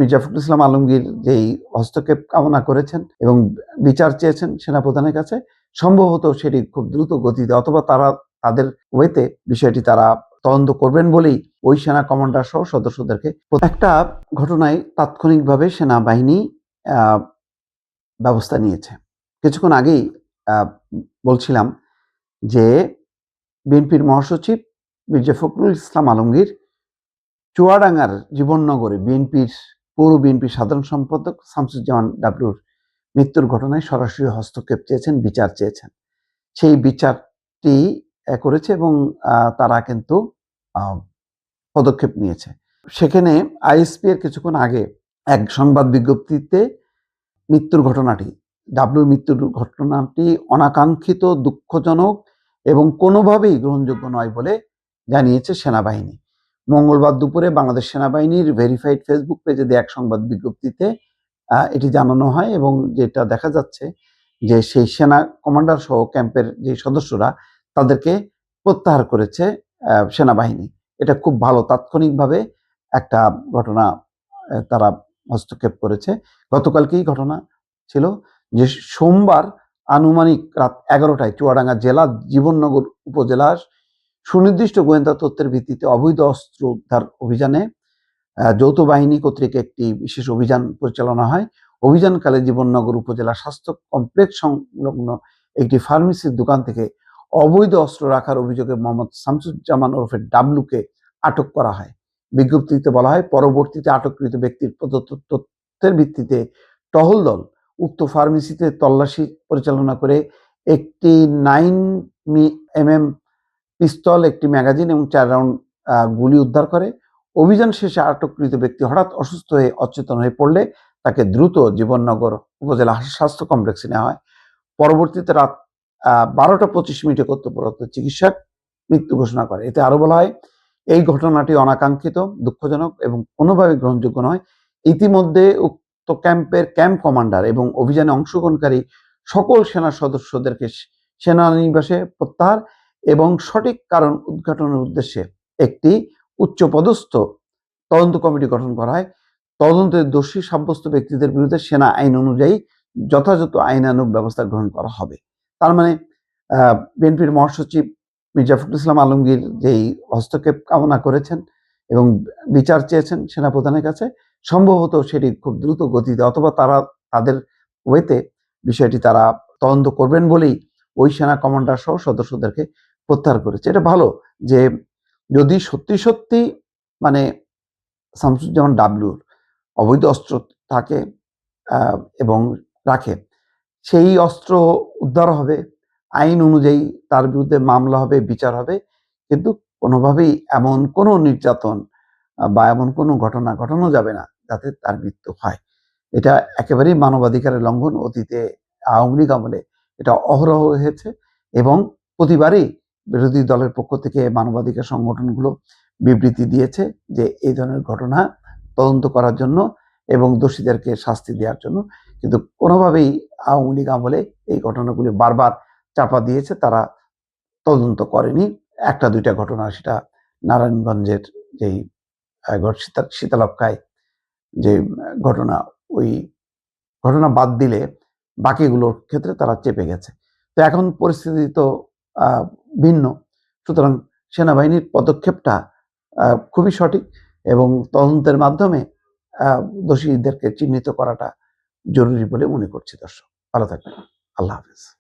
মির্জা ফখরুল ইসলাম আলমগীর যেই হস্তক্ষেপ কামনা করেছেন এবং বিচার চেয়েছেন সেনাপ্রধানের কাছে, সম্ভবত সেটি খুব দ্রুত গতিতে অথবা তারা তাদের ওয়েতে বিষয়টি তারা তদন্ত করবেন বলেই ওই সেনা কমান্ডার সহ সদস্যদেরকে একটা ঘটনায় তাৎক্ষণিকভাবে সেনাবাহিনী ব্যবস্থা নিয়েছে। কিছুক্ষণ আগেই বলছিলাম যে বিএনপির মহাসচিব মির্জা ফখরুল ইসলাম আলমগীর চুয়াডাঙ্গার জীবননগরে বিএনপির পৌর বিএনপির সাধারণ সম্পাদক শামসুজ্জামান ডাবলুর মৃত্যুর ঘটনায় সরাসরি হস্তক্ষেপ চেয়েছেন, বিচার চেয়েছেন। সেই বিচারটি করেছে এবং তারা কিন্তু পদক্ষেপ নিয়েছে। সেখানে আইএসপি এর কিছুক্ষণ আগে এক সংবাদ বিজ্ঞপ্তিতে মৃত্যুর ঘটনাটি, ডাবলুর মৃত্যুর ঘটনাটি অনাকাঙ্ক্ষিত, দুঃখজনক এবং কোনোভাবেই গ্রহণযোগ্য নয় বলে জানিয়েছে সেনাবাহিনী। মঙ্গলবার দুপুরে বাংলাদেশ সেনাবাহিনীর ভেরিফাইড ফেসবুক পেজে দেয়া এক সংবাদ বিজ্ঞপ্তিতে এটি জানানো হয় এবং যেটা দেখা যাচ্ছে যে সেই সেনা কমান্ডার সহ ক্যাম্পের যে সদস্যরা তাদেরকে প্রত্যাহার করেছে সেনাবাহিনী। এটা খুব ভালো তাৎক্ষণিকভাবে একটা ঘটনা তারা হস্তক্ষেপ করেছে। গতকালকেই ঘটনা ছিল? যে সোমবার আনুমানিক রাত এগারোটায় চুয়াডাঙ্গা জেলা জীবননগর উপজেলার সুনির্দিষ্ট গোয়েন্দা তথ্যের ভিত্তিতে অবৈধ অস্ত্র উদ্ধার অভিযানে যৌথ বাহিনী কর্তৃক একটি বিশেষ অভিযান পরিচালনা হয়। অভিযানকালে জীবননগর উপজেলা স্বাস্থ্য কমপ্লেক্স সংলগ্ন একটি ফার্মেসির দোকান থেকে অবৈধ অস্ত্র রাখার অভিযোগে মোহাম্মদ শামসুজ্জামান ওরফে ডাবলুকে আটক করা হয়। বিজ্ঞপ্তিতে বলা হয়, পরবর্তীতে আটককৃত ব্যক্তির প্রদত্ত তথ্যের ভিত্তিতে টহল দল উক্ত ফার্মেসিতে তল্লাশি পরিচালনা করে একটি নাইন এম এম পিস্তল, একটি ম্যাগাজিন এবং চার রাউন্ড গুলি উদ্ধার করে। অভিযান শেষে আটককৃত ব্যক্তি হঠাৎ অসুস্থ হয়ে অচেতন হয়ে পড়লে তাকে দ্রুত জীবননগর উপজেলা স্বাস্থ্য কমপ্লেক্সে নেওয়া হয়। পরবর্তীতে রাত বারোটা পঁচিশ মিনিটে কর্তব্যরত চিকিৎসক মৃত্যু ঘোষণা করে। এতে আরও বলা হয়, এই ঘটনাটি অনাকাঙ্ক্ষিত, দুঃখজনক এবং কোনোভাবে গ্রহণযোগ্য নয়। ইতিমধ্যে উক্ত ক্যাম্পের ক্যাম্প কমান্ডার এবং অভিযানে অংশগ্রহণকারী সকল সেনা সদস্যদেরকে সেনানিবাসে প্রত্যাহার এবং সঠিক কারণ উদ্ঘাটনের উদ্দেশ্যে একটি উচ্চপদস্থ তদন্ত কমিটি গঠন করা হয়। তদন্তের দোষী সাব্যস্ত ব্যক্তিদের বিরুদ্ধে সেনা আইন অনুযায়ী যথাযথ আইনানুগ ব্যবস্থা গ্রহণ করা হবে। তার মানে বিএনপির মহাসচিব মির্জা ফখরুল ইসলাম আলমগীর যেই হস্তক্ষেপ কামনা করেছেন এবং বিচার চেয়েছেন সেনাপ্রধানের কাছে, সম্ভবত সেটি খুব দ্রুত গতিতে অথবা তারা, তাদের ওয়েতে বিষয়টি তারা তদন্ত করবেন বলেই ওই সেনা কমান্ডার সহ সদস্যদেরকে প্রত্যাহার করেছে। এটা ভালো যে যদি সত্যি সত্যি মানে শামসুজ্জামান ডাবলুর অবৈধ অস্ত্র থাকে এবং রাখে, সেই অস্ত্র উদ্ধার হবে, আইন অনুযায়ী তার বিরুদ্ধে মামলা হবে, বিচার হবে, কিন্তু কোনোভাবেই এমন কোনো নির্যাতন বা এমন কোনো ঘটনা ঘটানো যাবে না যাতে তার মৃত্যু হয়। এটা একেবারেই মানবাধিকারের লঙ্ঘন, অতীতে আওয়ামী লীগ আমলে এটা অহরহ হয়েছে এবং প্রতিবারই বিরোধী দলের পক্ষ থেকে মানবাধিকার সংগঠনগুলো বিবৃতি দিয়েছে যে এই ধরনের ঘটনা তদন্ত করার জন্য এবং দোষীদেরকে শাস্তি দেওয়ার জন্য। কিন্তু কোনোভাবেই আওয়ামী লীগ আমলে এই ঘটনাগুলি বারবার চাপা দিয়েছে, তারা তদন্ত করেনি। একটা, দুইটা ঘটনা, সেটা নারায়ণগঞ্জের যেই শীতলক্ষায় যে ঘটনা, ওই ঘটনা বাদ দিলে বাকিগুলোর ক্ষেত্রে তারা চেপে গেছে। তো এখন পরিস্থিতি তো ভিন্ন। সুতরাং সেনাবাহিনীর পদক্ষেপটা খুবই সঠিক এবং তদন্তের মাধ্যমে দোষীদেরকে চিহ্নিত করাটা জরুরি বলে মনে করছি দর্শক। ভালো থাকবেন। আল্লাহ হাফেজ।